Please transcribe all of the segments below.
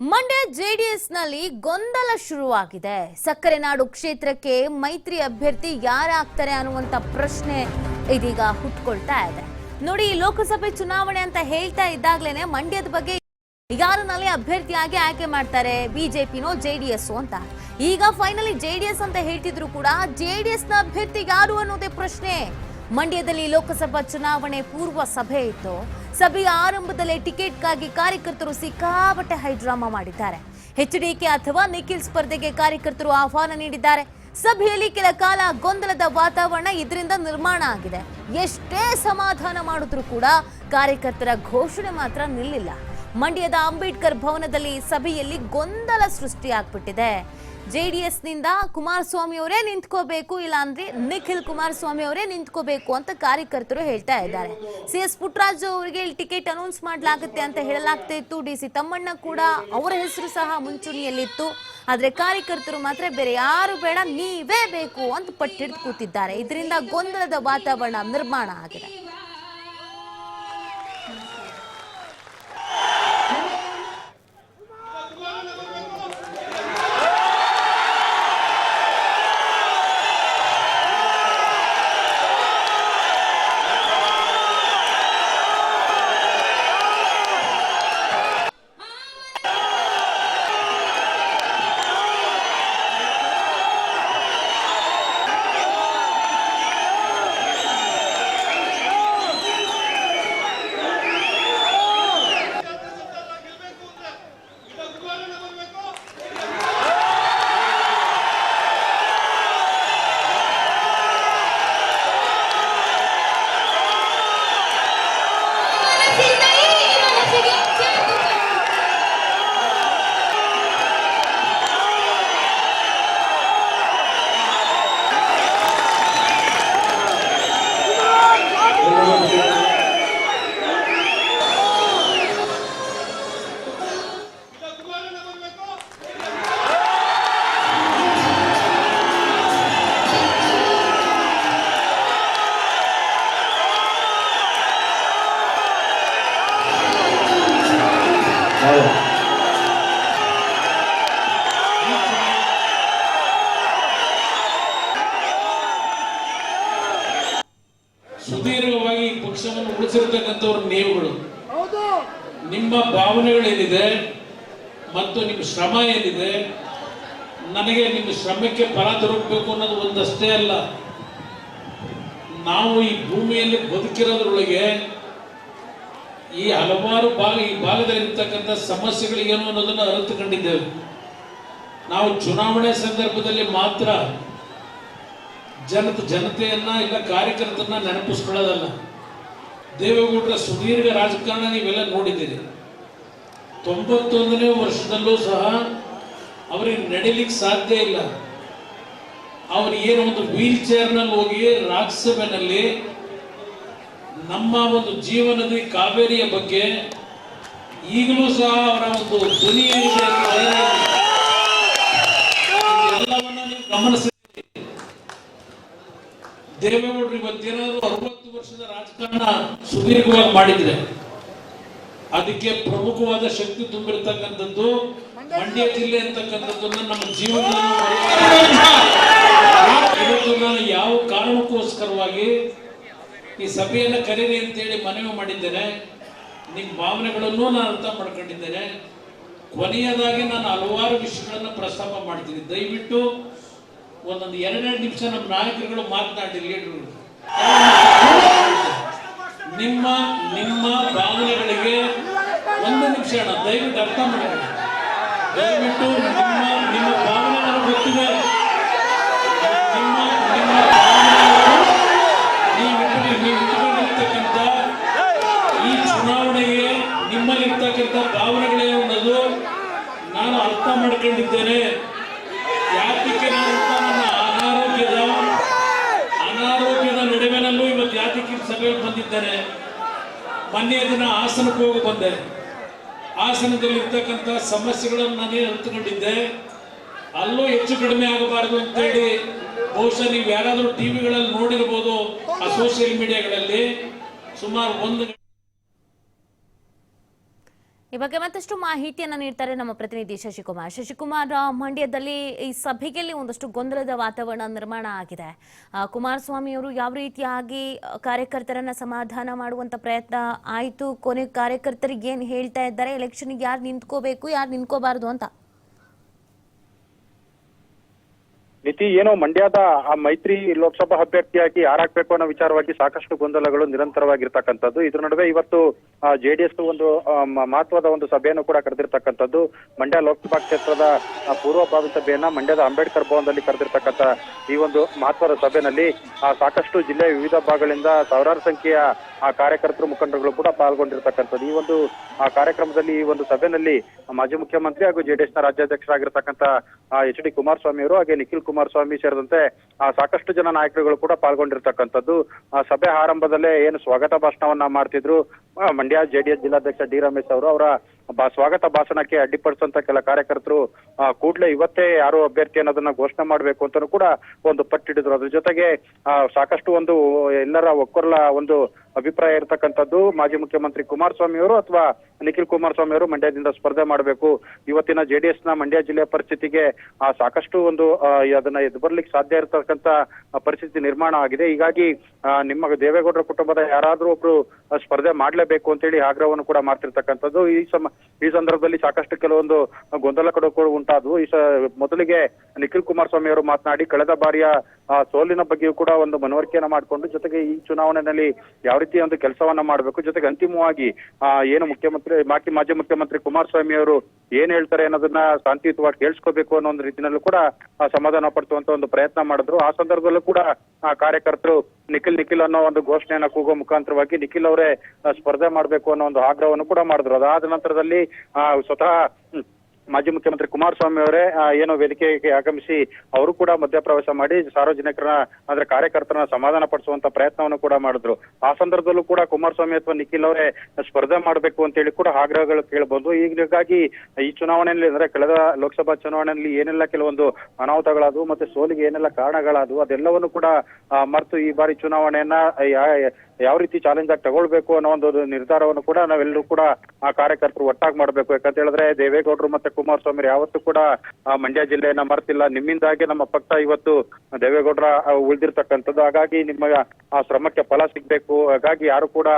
ಮಂಡ್ಯ ಜೆಡಿಎಸ್ನಲ್ಲಿ ಗೊಂದಲ ಶುರುವಾಗಿದೆ. ಸಕ್ಕರೆ ನಾಡು ಕ್ಷೇತ್ರಕ್ಕೆ ಮೈತ್ರಿ ಅಭ್ಯರ್ಥಿ ಯಾರಾಗ್ತಾರೆ ಅನ್ನುವಂತ ಪ್ರಶ್ನೆ ಇದೀಗ ಹುಟ್ಕೊಳ್ತಾ ಇದೆ. ನೋಡಿ, ಲೋಕಸಭೆ ಚುನಾವಣೆ ಅಂತ ಹೇಳ್ತಾ ಇದ್ದಾಗ್ಲೇನೆ ಮಂಡ್ಯದ ಬಗ್ಗೆ ಯಾರನ್ನಲ್ಲಿ ಅಭ್ಯರ್ಥಿಯಾಗಿ ಆಯ್ಕೆ ಮಾಡ್ತಾರೆ? ಬಿಜೆಪಿನೋ ಜೆಡಿಎಸ್ ಅಂತ. ಈಗ ಫೈನಲಿ ಜೆಡಿಎಸ್ ಅಂತ ಹೇಳ್ತಿದ್ರು ಕೂಡ ಜೆಡಿಎಸ್ನ ಅಭ್ಯರ್ಥಿ ಯಾರು ಅನ್ನೋದೇ ಪ್ರಶ್ನೆ. ಮಂಡ್ಯದಲ್ಲಿ ಲೋಕಸಭಾ ಚುನಾವಣೆ ಪೂರ್ವ ಸಭೆ ಇತ್ತು. ಸಭೆಯ ಆರಂಭದಲ್ಲೇ ಟಿಕೆಟ್ಗಾಗಿ ಕಾರ್ಯಕರ್ತರು ಸಿಕ್ಕಾಪಟ್ಟೆ ಹೈಡ್ರಾಮಾ ಮಾಡಿದ್ದಾರೆ. ಎಚ್ಡಿಕೆ ಅಥವಾ ನಿಖಿಲ್ ಸ್ಪರ್ಧೆಗೆ ಕಾರ್ಯಕರ್ತರು ಆಹ್ವಾನ ನೀಡಿದ್ದಾರೆ. ಸಭೆಯಲ್ಲಿ ಕೆಲ ಕಾಲ ಗೊಂದಲದ ವಾತಾವರಣ ಇದರಿಂದ ನಿರ್ಮಾಣ ಆಗಿದೆ. ಎಷ್ಟೇ ಸಮಾಧಾನ ಮಾಡಿದ್ರೂ ಕೂಡ ಕಾರ್ಯಕರ್ತರ ಘೋಷಣೆ ಮಾತ್ರ ನಿಲ್ಲಿಲ್ಲ. ಮಂಡ್ಯದ ಅಂಬೇಡ್ಕರ್ ಭವನದಲ್ಲಿ ಸಭೆಯಲ್ಲಿ ಗೊಂದಲ ಸೃಷ್ಟಿಯಾಗ್ಬಿಟ್ಟಿದೆ. ಜೆಡಿಎಸ್ನಿಂದ ಕುಮಾರಸ್ವಾಮಿ ಅವರೇ ನಿಂತ್ಕೋಬೇಕು ಇಲ್ಲ ಅಂದ್ರೆ ನಿಖಿಲ್ ಕುಮಾರಸ್ವಾಮಿ ಅವರೇ ನಿಂತ್ಕೋಬೇಕು ಅಂತ ಕಾರ್ಯಕರ್ತರು ಹೇಳ್ತಾ ಇದ್ದಾರೆ. ಸಿ ಎಸ್ ಪುಟ್ಟರಾಜು ಅವರಿಗೆ ಇಲ್ಲಿ ಟಿಕೆಟ್ ಅನೌನ್ಸ್ ಮಾಡಲಾಗುತ್ತೆ ಅಂತ ಹೇಳಲಾಗ್ತಾ ಇತ್ತು. ಡಿ ಸಿ ತಮ್ಮಣ್ಣ ಕೂಡ ಅವರ ಹೆಸರು ಸಹ ಮುಂಚೂಣಿಯಲ್ಲಿತ್ತು. ಆದರೆ ಕಾರ್ಯಕರ್ತರು ಮಾತ್ರ ಬೇರೆ ಯಾರು ಬೇಡ, ನೀವೇ ಬೇಕು ಅಂತ ಪಟ್ಟಿಡ್ದು ಕೂತಿದ್ದಾರೆ. ಇದರಿಂದ ಗೊಂದಲದ ವಾತಾವರಣ ನಿರ್ಮಾಣ ಆಗಿದೆ. ಸುದೀರ್ಘವಾಗಿ ಪಕ್ಷವನ್ನು ಉಳಿಸಿರ್ತಕ್ಕಂಥವ್ರ ನೀವುಗಳು ನಿಮ್ಮ ಭಾವನೆಗಳೇನಿದೆ ಮತ್ತು ನಿಮ್ಮ ಶ್ರಮ ಏನಿದೆ ನನಗೆ ನಿಮ್ಮ ಶ್ರಮಕ್ಕೆ ಫಲ ದೊರಕಬೇಕು ಅನ್ನೋದು ಒಂದಷ್ಟೇ ಅಲ್ಲ. ನಾವು ಈ ಭೂಮಿಯಲ್ಲಿ ಬದುಕಿರೋದ್ರೊಳಗೆ ಈ ಹಲವಾರು ಭಾಗ, ಈ ಭಾಗದಲ್ಲಿರ್ತಕ್ಕಂಥ ಸಮಸ್ಯೆಗಳಿಗೇನು ಅನ್ನೋದನ್ನು ಅರಿತುಕೊಂಡಿದ್ದೇವೆ. ನಾವು ಚುನಾವಣೆ ಸಂದರ್ಭದಲ್ಲಿ ಮಾತ್ರ ಜನತ, ಜನತೆಯನ್ನ ಇಲ್ಲ ಕಾರ್ಯಕರ್ತರನ್ನ ನೆನಪಿಸ್ಕೊಳ್ಳೋದಲ್ಲ. ದೇವೇಗೌಡರ ಸುದೀರ್ಘ ರಾಜಕಾರಣ ನೀವೆಲ್ಲ ನೋಡಿದ್ದೀರಿ. ತೊಂಬತ್ತೊಂದನೇ ವರ್ಷದಲ್ಲೂ ಸಹ ಅವರಿಗೆ ನಡೀಲಿಕ್ಕೆ ಸಾಧ್ಯ ಇಲ್ಲ. ಅವರು ಏನು ಒಂದು ವೀಲ್ ಚೇರ್ನಲ್ಲಿ ಹೋಗಿ ರಾಜ್ಯಸಭೆಯಲ್ಲಿ ನಮ್ಮ ಒಂದು ಜೀವನದ ಕಾವೇರಿಯ ಬಗ್ಗೆ ಈಗಲೂ ಸಹ ಅವರ ಒಂದು ಧ್ವನಿ ಏನಿದೆ ಧೈರ್ಯ ನೀವು ಗಮನಿಸಿ ದೇವೇಗೌಡರು ಇವತ್ತೇನಾದ್ರು ಅರವತ್ತು ವರ್ಷದ ರಾಜಕಾರಣ ಸುದೀರ್ಘವಾಗಿ ಮಾಡಿದ್ರೆ ಅದಕ್ಕೆ ಪ್ರಮುಖವಾದ ಶಕ್ತಿ ತುಂಬಿರ್ತಕ್ಕಂಥದ್ದು ಮಂಡ್ಯ ಜಿಲ್ಲೆ ಅಂತಕ್ಕಂಥದ್ದನ್ನ ನಮ್ಮ. ಇವತ್ತು ನಾನು ಯಾವ ಕಾರಣಕ್ಕೋಸ್ಕರವಾಗಿ ಈ ಸಭೆಯನ್ನು ಕರೀರಿ ಅಂತೇಳಿ ಮನವಿ ಮಾಡಿದ್ದೇನೆ ನಿಮ್ಮ ಭಾವನೆಗಳನ್ನು ನಾನು ಅರ್ಥ ಮಾಡ್ಕೊಂಡಿದ್ದೇನೆ ಕೊನೆಯದಾಗಿ ನಾನು ಹಲವಾರು ವಿಷಯಗಳನ್ನು ಪ್ರಸ್ತಾಪ ಮಾಡ್ತೀನಿ. ದಯವಿಟ್ಟು ಒಂದೊಂದು ಎರಡೆರಡು ನಿಮಿಷ ನಮ್ಮ ನಾಯಕರುಗಳು ಮಾತನಾಡಿ ಲೀಡರ್ಗಳು ನಿಮ್ಮ ನಿಮ್ಮ ಭಾವನೆಗಳಿಗೆ ಒಂದು ನಿಮಿಷ ಅಣ್ಣ, ದಯವಿಟ್ಟು ಅರ್ಥ ಮಾಡಿ ದಯವಿಟ್ಟು ನಿಮ್ಮ ನಿಮ್ಮ ಭಾವನೆಗಳು ಗೊತ್ತಿದೆ ನಿಮ್ಮ ನಿಮ್ಮ ಭಾವನೆಗಳು ನೀವು ಇಟ್ಕೊಂಡು- ನೀವು ಇಟ್ಟುಕೊಂಡಿರ್ತಕ್ಕಂಥ ಈ ಚುನಾವಣೆಗೆ ನಿಮ್ಮಲ್ಲಿರ್ತಕ್ಕಂಥ ಭಾವನೆಗಳೇನು ಅನ್ನೋದು ನಾನು ಅರ್ಥ ಮಾಡ್ಕೊಂಡಿದ್ದೇನೆ ಯಾತಿಕೆ ನನ್ನ ಅನಾರೋಗ್ಯದ ಅನಾರೋಗ್ಯದ ನಡುವಿನಲ್ಲೂ ಇವತ್ತು ಯಾತಕ್ಕೆ ಸಭೆಯಲ್ಲಿ ಬಂದಿದ್ದೇನೆ. ಮೊನ್ನೆಯ ದಿನ ಹಾಸನಕ್ಕೆ ಹೋಗಿ ಬಂದೆ. ಹಾಸನದಲ್ಲಿ ಇರ್ತಕ್ಕಂಥ ಸಮಸ್ಯೆಗಳನ್ನು ನಾನೇ ಅರ್ಥಕೊಂಡಿದ್ದೆ ಅಲ್ಲೂ ಹೆಚ್ಚು ಕಡಿಮೆ ಆಗಬಾರದು ಅಂತೇಳಿ ಬಹುಶಃ ನೀವು ಯಾರಾದರೂ ಟಿವಿಗಳಲ್ಲಿ ನೋಡಿರ್ಬೋದು ಆ ಸೋಷಿಯಲ್ ಮೀಡಿಯಾಗಳಲ್ಲಿ ಸುಮಾರು ಒಂದು ಈ ಬಗ್ಗೆ ಮತ್ತಷ್ಟು ಮಾಹಿತಿಯನ್ನು ನೀಡ್ತಾರೆ ನಮ್ಮ ಪ್ರತಿನಿಧಿ ಶಶಿಕುಮಾರ್. ಶಶಿಕುಮಾರ್ ಮಂಡ್ಯದಲ್ಲಿ ಈ ಸಭೆಯಲ್ಲಿ ಒಂದಷ್ಟು ಗೊಂದಲದ ವಾತಾವರಣ ನಿರ್ಮಾಣ ಆಗಿದೆ. ಕುಮಾರಸ್ವಾಮಿ ಅವರು ಯಾವ ರೀತಿಯಾಗಿ ಕಾರ್ಯಕರ್ತರನ್ನ ಸಮಾಧಾನ ಮಾಡುವಂತ ಪ್ರಯತ್ನ ಆಯಿತು? ಕೊನೆ ಕಾರ್ಯಕರ್ತರಿಗೆ ಏನು ಹೇಳ್ತಾ ಇದ್ದಾರೆ? ಎಲೆಕ್ಷನ್ಗೆ ಯಾರು ನಿಂತ್ಕೋಬೇಕು, ಯಾರು ನಿಂತ್ಕೋಬಾರ್ದು ಅಂತ? ನಿತಿ ಏನೋ ಮಂಡ್ಯದ ಆ ಮೈತ್ರಿ ಲೋಕಸಭಾ ಅಭ್ಯರ್ಥಿಯಾಗಿ ಯಾರಾಗ್ಬೇಕು ಅನ್ನೋ ವಿಚಾರವಾಗಿ ಸಾಕಷ್ಟು ಗೊಂದಲಗಳು ನಿರಂತರವಾಗಿರ್ತಕ್ಕಂಥದ್ದು. ಇದ್ರ ನಡುವೆ ಇವತ್ತು ಜೆಡಿಎಸ್ ಒಂದು ಮಹತ್ವದ ಒಂದು ಸಭೆಯನ್ನು ಕೂಡ ಕರೆದಿರ್ತಕ್ಕಂಥದ್ದು. ಮಂಡ್ಯ ಲೋಕಸಭಾ ಕ್ಷೇತ್ರದ ಪೂರ್ವ ಪೂರ್ವಭಾವಿ ಸಭೆಯನ್ನ ಮಂಡ್ಯದ ಅಂಬೇಡ್ಕರ್ ಭವನದಲ್ಲಿ ಕರೆದಿರ್ತಕ್ಕಂಥ ಈ ಒಂದು ಮಹತ್ವದ ಸಭೆಯಲ್ಲಿ ಸಾಕಷ್ಟು ಜಿಲ್ಲೆಯ ವಿವಿಧ ಭಾಗಗಳಿಂದ ಸಾವಿರಾರು ಸಂಖ್ಯೆಯ ಆ ಕಾರ್ಯಕರ್ತರು ಮುಖಂಡರುಗಳು ಕೂಡ ಪಾಲ್ಗೊಂಡಿರ್ತಕ್ಕಂಥದ್ದು. ಈ ಒಂದು, ಆ ಕಾರ್ಯಕ್ರಮದಲ್ಲಿ ಈ ಒಂದು ಸಭೆಯಲ್ಲಿ ಮಾಜಿ ಮುಖ್ಯಮಂತ್ರಿ ಹಾಗೂ ಜೆಡಿಎಸ್ನ ರಾಜ್ಯಾಧ್ಯಕ್ಷರಾಗಿರ್ತಕ್ಕಂಥ ಎಚ್ ಡಿ ಕುಮಾರಸ್ವಾಮಿ ಅವರು ಹಾಗೆ ನಿಖಿಲ್ ಕುಮಾರಸ್ವಾಮಿ ಸೇರಿದಂತೆ ಸಾಕಷ್ಟು ಜನ ನಾಯಕರುಗಳು ಕೂಡ ಪಾಲ್ಗೊಂಡಿರ್ತಕ್ಕಂಥದ್ದು. ಆ ಸಭೆ ಆರಂಭದಲ್ಲೇ ಏನು ಸ್ವಾಗತ ಭಾಷಣವನ್ನ ಮಾಡ್ತಿದ್ರು ಮಂಡ್ಯ ಜೆಡಿಎಸ್ ಜಿಲ್ಲಾಧ್ಯಕ್ಷ ಡಿ ರಮೇಶ್ ಅವರು, ಅವರ ಸ್ವಾಗತ ಭಾಷಣಕ್ಕೆ ಅಡ್ಡಿಪಡಿಸುವಂತ ಕೆಲ ಕಾರ್ಯಕರ್ತರು ಕೂಡಲೇ ಇವತ್ತೇ ಯಾರು ಅಭ್ಯರ್ಥಿ ಅನ್ನೋದನ್ನ ಘೋಷಣೆ ಮಾಡಬೇಕು ಅಂತಾನೂ ಕೂಡ ಒಂದು ಪಟ್ಟಿಡಿದ್ರು ಅದ್ರ ಜೊತೆಗೆ ಸಾಕಷ್ಟು ಒಂದು ಎಲ್ಲರ ಒಕ್ಕರ್ಲ ಒಂದು ಅಭಿಪ್ರಾಯ ಇರತಕ್ಕಂಥದ್ದು ಮಾಜಿ ಮುಖ್ಯಮಂತ್ರಿ ಕುಮಾರಸ್ವಾಮಿ ಅವರು ಅಥವಾ ನಿಖಿಲ್ ಕುಮಾರಸ್ವಾಮಿ ಅವರು ಮಂಡ್ಯದಿಂದ ಸ್ಪರ್ಧೆ ಮಾಡಬೇಕು. ಇವತ್ತಿನ ಜೆಡಿಎಸ್ನ ಮಂಡ್ಯ ಜಿಲ್ಲೆಯ ಪರಿಸ್ಥಿತಿಗೆ ಸಾಕಷ್ಟು ಒಂದು ಅದನ್ನ ಎದ್ದು ಬರ್ಲಿಕ್ಕೆ ಸಾಧ್ಯ ಇರತಕ್ಕಂತ ಪರಿಸ್ಥಿತಿ ನಿರ್ಮಾಣ ಆಗಿದೆ. ಹೀಗಾಗಿ ನಿಮ್ಮ ದೇವೇಗೌಡರ ಕುಟುಂಬದ ಯಾರಾದ್ರೂ ಒಬ್ರು ಸ್ಪರ್ಧೆ ಮಾಡ್ಲೇಬೇಕು ಅಂತೇಳಿ ಆಗ್ರಹವನ್ನು ಕೂಡ ಮಾಡ್ತಿರ್ತಕ್ಕಂಥದ್ದು. ಈ ಸಮ ಈ ಸಂದರ್ಭದಲ್ಲಿ ಸಾಕಷ್ಟು ಕೆಲವೊಂದು ಗೊಂದಲಗಳು ಕೂಡ ಉಂಟಾದವು. ಈ ಮೊದಲಿಗೆ ನಿಖಿಲ್ ಕುಮಾರಸ್ವಾಮಿ ಅವರು ಮಾತನಾಡಿ ಕಳೆದ ಬಾರಿಯ ಸೋಲಿನ ಬಗ್ಗೆಯೂ ಕೂಡ ಒಂದು ಮನವರಿಕೆಯನ್ನ ಮಾಡಿಕೊಂಡು ಜೊತೆಗೆ ಈ ಚುನಾವಣೆಯಲ್ಲಿ ಯಾವ ರೀತಿ ಒಂದು ಕೆಲಸವನ್ನ ಮಾಡಬೇಕು, ಜೊತೆಗೆ ಅಂತಿಮವಾಗಿ ಏನು ಮುಖ್ಯಮಂತ್ರಿ, ಮಾಜಿ ಮಾಜಿ ಮುಖ್ಯಮಂತ್ರಿ ಕುಮಾರಸ್ವಾಮಿ ಅವರು ಏನ್ ಹೇಳ್ತಾರೆ ಅನ್ನೋದನ್ನ ಶಾಂತಿಯುತವಾಗಿ ಕೇಳಿಸ್ಕೋಬೇಕು ಅನ್ನೋ ಒಂದು ರೀತಿಯಲ್ಲೂ ಕೂಡ ಸಮಾಧಾನ ಪಡಿಸುವಂತ ಒಂದು ಪ್ರಯತ್ನ ಮಾಡಿದ್ರು. ಆ ಸಂದರ್ಭದಲ್ಲೂ ಕೂಡ ಕಾರ್ಯಕರ್ತರು ನಿಖಿಲ್ ನಿಖಿಲ್ ಅನ್ನೋ ಒಂದು ಘೋಷಣೆಯನ್ನ ಕೂಗೋ ಮುಖಾಂತರವಾಗಿ ನಿಖಿಲ್ ಅವರೇ ಸ್ಪರ್ಧೆ ಮಾಡಬೇಕು ಅನ್ನೋ ಒಂದು ಆಗ್ರಹವನ್ನು ಕೂಡ ಮಾಡಿದ್ರು. ಅದಾದ ನಂತರದಲ್ಲಿ संदर्भातली स्वतः ಮಾಜಿ ಮುಖ್ಯಮಂತ್ರಿ ಕುಮಾರಸ್ವಾಮಿ ಅವರೇ ಏನೋ ವೇದಿಕೆಗೆ ಆಗಮಿಸಿ ಅವರು ಕೂಡ ಮಧ್ಯಪ್ರವೇಶ ಮಾಡಿ ಸಾರ್ವಜನಿಕರನ್ನ, ಅಂದ್ರೆ ಕಾರ್ಯಕರ್ತರನ್ನ ಸಮಾಧಾನ ಪಡಿಸುವಂತ ಪ್ರಯತ್ನವನ್ನು ಕೂಡ ಮಾಡಿದ್ರು. ಆ ಸಂದರ್ಭದಲ್ಲೂ ಕೂಡ ಕುಮಾರಸ್ವಾಮಿ ಅಥವಾ ನಿಖಿಲ್ ಅವರೇ ಸ್ಪರ್ಧೆ ಮಾಡಬೇಕು ಅಂತೇಳಿ ಕೂಡ ಆಗ್ರಹಗಳು ಕೇಳಬಹುದು ಹೀಗಾಗಿ ಈ ಚುನಾವಣೆಯಲ್ಲಿ, ಅಂದ್ರೆ ಕಳೆದ ಲೋಕಸಭಾ ಚುನಾವಣೆಯಲ್ಲಿ ಏನೆಲ್ಲ ಕೆಲವೊಂದು ಅನಾಹುತಗಳಾದವು ಮತ್ತೆ ಸೋಲಿಗೆ ಏನೆಲ್ಲ ಕಾರಣಗಳಾದವು, ಅದೆಲ್ಲವನ್ನು ಕೂಡ ಮರೆತು ಈ ಬಾರಿ ಚುನಾವಣೆಯನ್ನ ಯಾವ ರೀತಿ ಚಾಲೆಂಜ್ ಆಗಿ ತಗೊಳ್ಬೇಕು ಅನ್ನೋ ಒಂದು ನಿರ್ಧಾರವನ್ನು ಕೂಡ ನಾವೆಲ್ಲರೂ ಕೂಡ ಆ ಕಾರ್ಯಕರ್ತರು ಒಟ್ಟಾಗಿ ಮಾಡಬೇಕು. ಯಾಕಂತ ಹೇಳಿದ್ರೆ ದೇವೇಗೌಡರು ಮತ್ತೆ ಕುಮಾರಸ್ವಾಮಿ ಯಾವತ್ತೂ ಕೂಡ ಮಂಡ್ಯ ಜಿಲ್ಲೆಯನ್ನ ಮರೆತಿಲ್ಲ. ನಿಮ್ಮಿಂದಾಗಿ ನಮ್ಮ ಪಕ್ಷ ಇವತ್ತು ದೇವೇಗೌಡರ ಉಳಿದಿರ್ತಕ್ಕಂಥದ್ದು. ಹಾಗಾಗಿ ನಿಮ್ಮ ಆ ಶ್ರಮಕ್ಕೆ ಫಲ ಸಿಗ್ಬೇಕು. ಹಾಗಾಗಿ ಯಾರು ಕೂಡ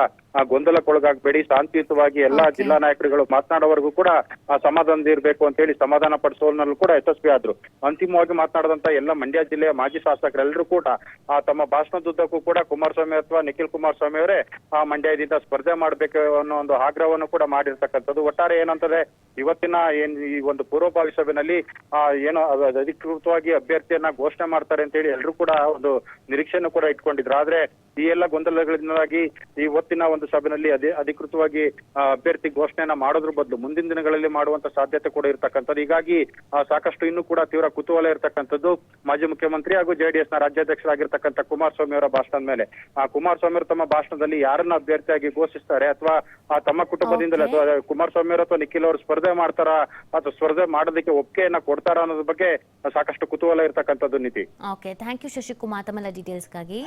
ಗೊಂದಲಕ್ಕೊಳಗಾಗಬೇಡಿ. ಶಾಂತಿಯುತವಾಗಿ ಎಲ್ಲಾ ಜಿಲ್ಲಾ ನಾಯಕರುಗಳು ಮಾತನಾಡೋವರೆಗೂ ಕೂಡ ಆ ಸಮಾಧಾನದ ಇರಬೇಕು ಅಂತ ಹೇಳಿ ಸಮಾಧಾನ ಪಡಿಸೋನಲ್ಲೂ ಕೂಡ ಯಶಸ್ವಿ ಆದ್ರು. ಅಂತಿಮವಾಗಿ ಮಾತನಾಡಿದಂತ ಎಲ್ಲ ಮಂಡ್ಯ ಜಿಲ್ಲೆಯ ಮಾಜಿ ಶಾಸಕರೆಲ್ಲರೂ ಕೂಡ ಆ ತಮ್ಮ ಭಾಷಣದುದ್ದಕ್ಕೂ ಕೂಡ ಕುಮಾರಸ್ವಾಮಿ ಅಥವಾ ನಿಖಿಲ್ ಕುಮಾರಸ್ವಾಮಿ ಅವರೇ ಆ ಮಂಡ್ಯದಿಂದ ಸ್ಪರ್ಧೆ ಮಾಡಬೇಕು ಅನ್ನೋ ಒಂದು ಆಗ್ರಹವನ್ನು ಕೂಡ ಮಾಡಿರ್ತಕ್ಕಂಥದ್ದು. ಒಟ್ಟಾರೆ ಏನಂತಂದ್ರೆ ಇವತ್ತಿನ ಏನ್ ಈ ಒಂದು ಪೂರ್ವಭಾವಿ ಸಭೆನಲ್ಲಿ ಆ ಏನು ಅಧಿಕೃತವಾಗಿ ಅಭ್ಯರ್ಥಿಯನ್ನ ಘೋಷಣೆ ಮಾಡ್ತಾರೆ ಅಂತ ಹೇಳಿ ಎಲ್ಲರೂ ಕೂಡ ಒಂದು ನಿರೀಕ್ಷೆಯನ್ನು ಕೂಡ ಇಟ್ಕೊಂಡಿದ್ರು. ಆದ್ರೆ ಈ ಎಲ್ಲ ಗೊಂದಲಗಳಿಂದಾಗಿ ಇವತ್ತಿನ ಒಂದು ಸಭೆಯಲ್ಲಿ ಅದೇ ಅಧಿಕೃತವಾಗಿ ಅಭ್ಯರ್ಥಿ ಘೋಷಣೆಯನ್ನ ಮಾಡೋದ್ರ ಬದಲು ಮುಂದಿನ ದಿನಗಳಲ್ಲಿ ಮಾಡುವಂತ ಸಾಧ್ಯತೆ ಕೂಡ ಇರ್ತಕ್ಕಂಥದ್ದು. ಹೀಗಾಗಿ ಸಾಕಷ್ಟು ಇನ್ನೂ ಕೂಡ ತೀವ್ರ ಕುತೂಹಲ ಇರ್ತಕ್ಕಂಥದ್ದು ಮಾಜಿ ಮುಖ್ಯಮಂತ್ರಿ ಹಾಗೂ ಜೆಡಿಎಸ್ನ ರಾಜ್ಯಾಧ್ಯಕ್ಷರಾಗಿರ್ತಕ್ಕಂಥ ಕುಮಾರಸ್ವಾಮಿ ಅವರ ಭಾಷಣದ ಮೇಲೆ. ಆ ಕುಮಾರಸ್ವಾಮಿ ಅವರು ತಮ್ಮ ಭಾಷಣದಲ್ಲಿ ಯಾರನ್ನ ಅಭ್ಯರ್ಥಿಯಾಗಿ ಘೋಷಿಸ್ತಾರೆ ಅಥವಾ ಆ ತಮ್ಮ ಕುಟುಂಬದಿಂದಲೇ. ಅಥವಾ ಕುಮಾರಸ್ವಾಮಿ ಅವರು ಅಥವಾ ನಿಖಿಲ್ ಅವರು ಸ್ಪರ್ಧೆ ಮಾಡ್ತಾರ ಅಥವಾ ಸ್ಪರ್ಧೆ ಮಾಡೋದಕ್ಕೆ ಒಪ್ಪಿಗೆಯನ್ನ ಕೊಡ್ತಾರ ಅನ್ನೋದ್ರ ಬಗ್ಗೆ ಸಾಕಷ್ಟು ಕುತೂಹಲ ಇರ್ತಕ್ಕಂಥದ್ದು ನೀತಿ. ಓಕೆ ಥ್ಯಾಂಕ್ ಯು ಶಶಿಕುಮಾರ್ ತಮ್ಮೆಲ್ಲ ಡೀಟೇಲ್ಸ್ಗಾಗಿ